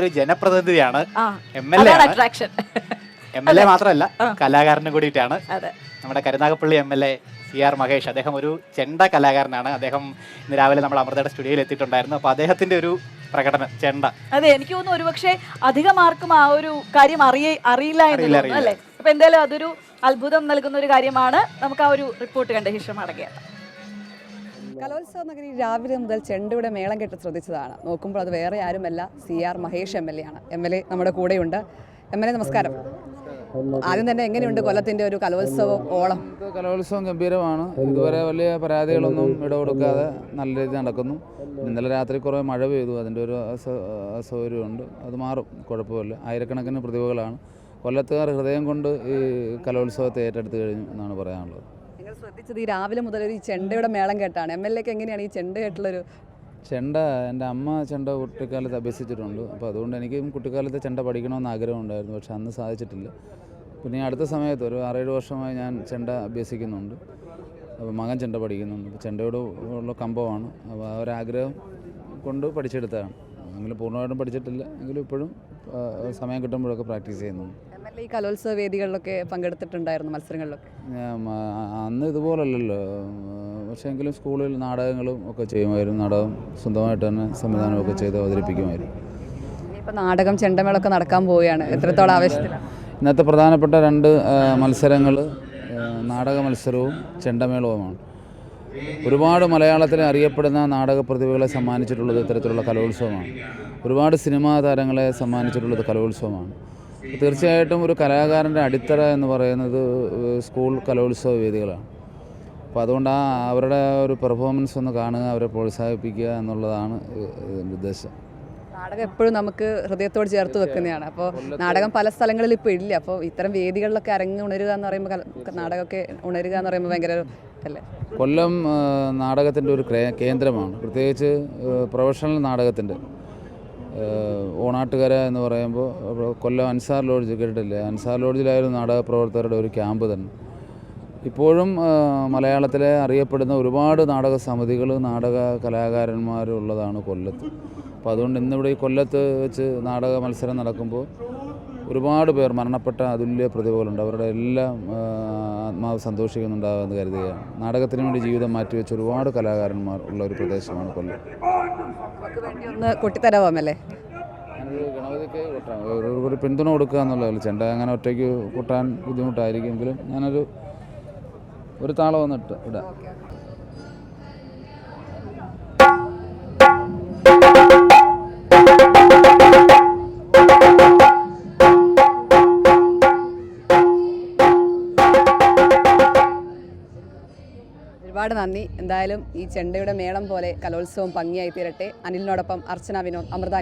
ഒരു ജനപ്രതിനിധിയാണ്. M L A അതാണ് എം എൽ എ മാത്രമല്ല കലാകാരനും കൂടിയിട്ടാണ്. നമ്മുടെ Karunagappally M L A C R Mahesh അദ്ദേഹം ഒരു ചെണ്ട കലാകാരനാണ്. അദ്ദേഹം ഇന്ന് രാവിലെ നമ്മൾ അമൃതയുടെ സ്റ്റുഡിയോയിൽ എത്തിയിട്ടുണ്ടായിരുന്നു. അപ്പോൾ അദ്ദേഹത്തിന്റെ ഒരു പ്രകടനം ചെണ്ട. അതെ എനിക്ക് തോന്നുന്നു ഒരുപക്ഷെ അധികം ആർക്കും ആ ഒരു കാര്യം അറിയ അറിയില്ല എന്ന് അറിയില്ല, അല്ലേ? അപ്പൊ എന്തായാലും അതൊരു അത്ഭുതം നൽകുന്ന ഒരു കാര്യമാണ്. നമുക്ക് ആ ഒരു റിപ്പോർട്ട് കണ്ട ശേഷം അടങ്ങിയത് കലോത്സവ നഗരി രാവിലെ മുതൽ ചെണ്ടയുടെ മേളം കെട്ട് ശ്രദ്ധിച്ചതാണ്. നോക്കുമ്പോൾ അത് വേറെ ആരുമല്ല C R Mahesh M L A ആണ്. എം എൽ എ നമ്മുടെ കൂടെയുണ്ട്. എം എൽ എ നമസ്കാരം. ആദ്യം തന്നെ എങ്ങനെയുണ്ട് കൊല്ലത്തിന്റെ ഒരു കലോത്സവം ഓളം? കലോത്സവം ഗംഭീരമാണ്. ഇതുവരെ വലിയ പരാതികളൊന്നും ഇടകൊടുക്കാതെ നല്ല രീതിയിൽ നടക്കുന്നു. ഇന്നലെ രാത്രി കുറേ മഴ പെയ്തു. അതിന്റെ ഒരു അസ- അസൗകര്യമുണ്ട്. അത് മാറും. കുഴപ്പമില്ല. ആയിരക്കണക്കിന് പ്രതിഭകളാണ്. കൊല്ലത്തുകാർ ഹൃദയം കൊണ്ട് ഈ കലോത്സവത്തെ ഏറ്റെടുത്ത് കഴിഞ്ഞു എന്നാണ് പറയാനുള്ളത്. ശ്രദ്ധിച്ചത് ഈ രാവിലെ മുതൽ ഒരു ചെണ്ടയുടെ മേളം കേട്ടാണ്. എം എൽ എക്ക് എങ്ങനെയാണ് ഈ ചെണ്ട കേട്ടുള്ളൊരു ചെണ്ട എന്റെ അമ്മ ചെണ്ട കുട്ടിക്കാലത്ത് അഭ്യസിച്ചിട്ടുണ്ട്. അപ്പോൾ അതുകൊണ്ട് എനിക്കും കുട്ടിക്കാലത്ത് ചെണ്ട പഠിക്കണമെന്ന് ആഗ്രഹമുണ്ടായിരുന്നു. പക്ഷെ അന്ന് സാധിച്ചിട്ടില്ല. പിന്നെ ഈ അടുത്ത സമയത്ത് ഒരു ആറേഴ് വർഷമായി ഞാൻ ചെണ്ട അഭ്യസിക്കുന്നുണ്ട്. അപ്പോൾ മകൻ ചെണ്ട പഠിക്കുന്നുണ്ട്. ചെണ്ടയോട് ഉള്ള കമ്പമാണ്. അപ്പോൾ ആ ഒരാഗ്രഹം കൊണ്ട് പഠിച്ചെടുത്തതാണ്. എങ്കിലും പൂർണമായിട്ടും പഠിച്ചിട്ടില്ല. എങ്കിലും ഇപ്പോഴും സമയം കിട്ടുമ്പോഴൊക്കെ പ്രാക്ടീസ് ചെയ്യുന്നുണ്ട്. എം എൽ എ ഈ കലോത്സവ വേദികളിലൊക്കെ പങ്കെടുത്തിട്ടുണ്ടായിരുന്നു മത്സരങ്ങളിലൊക്കെ. അന്ന് ഇതുപോലല്ലല്ലോ. പക്ഷേ എങ്കിലും സ്കൂളിൽ നാടകങ്ങളും ഒക്കെ ചെയ്യുമായിരുന്നു. നാടകം സ്വന്തമായിട്ട് തന്നെ സംവിധാനമൊക്കെ ചെയ്ത് അവതരിപ്പിക്കുമായിരുന്നു. ഇനിയിപ്പോൾ നാടകം ചെണ്ടമേളൊക്കെ നടക്കാൻ പോവുകയാണ്. എത്രത്തോളം ആവശ്യത്തിലാണ് ഇന്നത്തെ പ്രധാനപ്പെട്ട രണ്ട് മത്സരങ്ങൾ നാടക മത്സരവും ചെണ്ടമേളവുമാണ്. ഒരുപാട് മലയാളത്തിൽ അറിയപ്പെടുന്ന നാടക പ്രതിഭകളെ സമ്മാനിച്ചിട്ടുള്ളത് ഇത്തരത്തിലുള്ള കലോത്സവമാണ്. ഒരുപാട് സിനിമാ താരങ്ങളെ സമ്മാനിച്ചിട്ടുള്ളത് കലോത്സവമാണ്. തീർച്ചയായിട്ടും ഒരു കലാകാരന്റെ അടിത്തറ എന്ന് പറയുന്നത് സ്കൂൾ കലോത്സവ വേദികളാണ്. അപ്പോൾ അതുകൊണ്ട് ആ അവരുടെ ഒരു പെർഫോമൻസ് ഒന്ന് കാണുക അവരെ പ്രോത്സാഹിപ്പിക്കുക എന്നുള്ളതാണ് ഇതിന്റെ ഉദ്ദേശം. നാടകം എപ്പോഴും നമുക്ക് ഹൃദയത്തോട് ചേർത്ത് വെക്കുന്നതാണ്. അപ്പോൾ നാടകം പല സ്ഥലങ്ങളിൽ ഇപ്പോൾ ഇല്ല. അപ്പോൾ ഇത്തരം വേദികളിലൊക്കെ അരങ്ങ് ഉണരുക എന്ന് പറയുമ്പോൾ നാടകമൊക്കെ ഉണരുക എന്ന് പറയുമ്പോൾ ഭയങ്കര അല്ലേ കൊല്ലം നാടകത്തിന്റെ ഒരു കേന്ദ്രമാണ്. പ്രത്യേകിച്ച് പ്രൊഫഷണൽ നാടകത്തിന്റെ. ഓണാട്ടുകര എന്ന് പറയുമ്പോൾ കൊല്ലം അൻസാർ ലോഡ്ജ് കേട്ടിട്ടില്ലേ? അൻസാർ ലോഡ്ജിലായിരുന്നു നാടക പ്രവർത്തകരുടെ ഒരു ക്യാമ്പ് തന്നെ. ഇപ്പോഴും മലയാളത്തിലെ അറിയപ്പെടുന്ന ഒരുപാട് നാടക സമിതികൾ നാടക കലാകാരന്മാരുള്ളതാണ് കൊല്ലത്ത്. അപ്പോൾ അതുകൊണ്ട് ഇന്നിവിടെ ഈ കൊല്ലത്ത് വെച്ച് നാടക മത്സരം നടക്കുമ്പോൾ ഒരുപാട് പേർ മരണപ്പെട്ട അതുല്യ പ്രതിഭകളുണ്ട്. അവരുടെ എല്ലാം ആത്മാവ് സന്തോഷിക്കുന്നുണ്ടാകുമെന്ന് കരുതുകയാണ്. നാടകത്തിന് വേണ്ടി ജീവിതം മാറ്റിവെച്ച ഒരുപാട് കലാകാരന്മാർ ഉള്ള ഒരു പ്രദേശമാണ് കൊല്ലം. നമുക്ക് വേണ്ടി ഒന്ന് കൊട്ടിത്തരാമല്ലേ ഞാനൊരു ഗണപതിക്ക് കൊട്ടാൻ ഒരു ഒരു പിന്തുണ കൊടുക്കുക എന്നുള്ളതല്ല ചെണ്ട അങ്ങനെ ഒറ്റയ്ക്ക് കൊട്ടാൻ ബുദ്ധിമുട്ടായിരിക്കുമെങ്കിലും ഞാനൊരു ഒരു താളം വന്നിട്ട് ഇടാം ഒരുപാട് നന്ദി. എന്തായാലും ഈ ചെണ്ടയുടെ മേളം പോലെ കലോത്സവം ഭംഗിയായി തീരട്ടെ. അനിലിനോടൊപ്പം അർച്ചന വിനോദ് അമൃത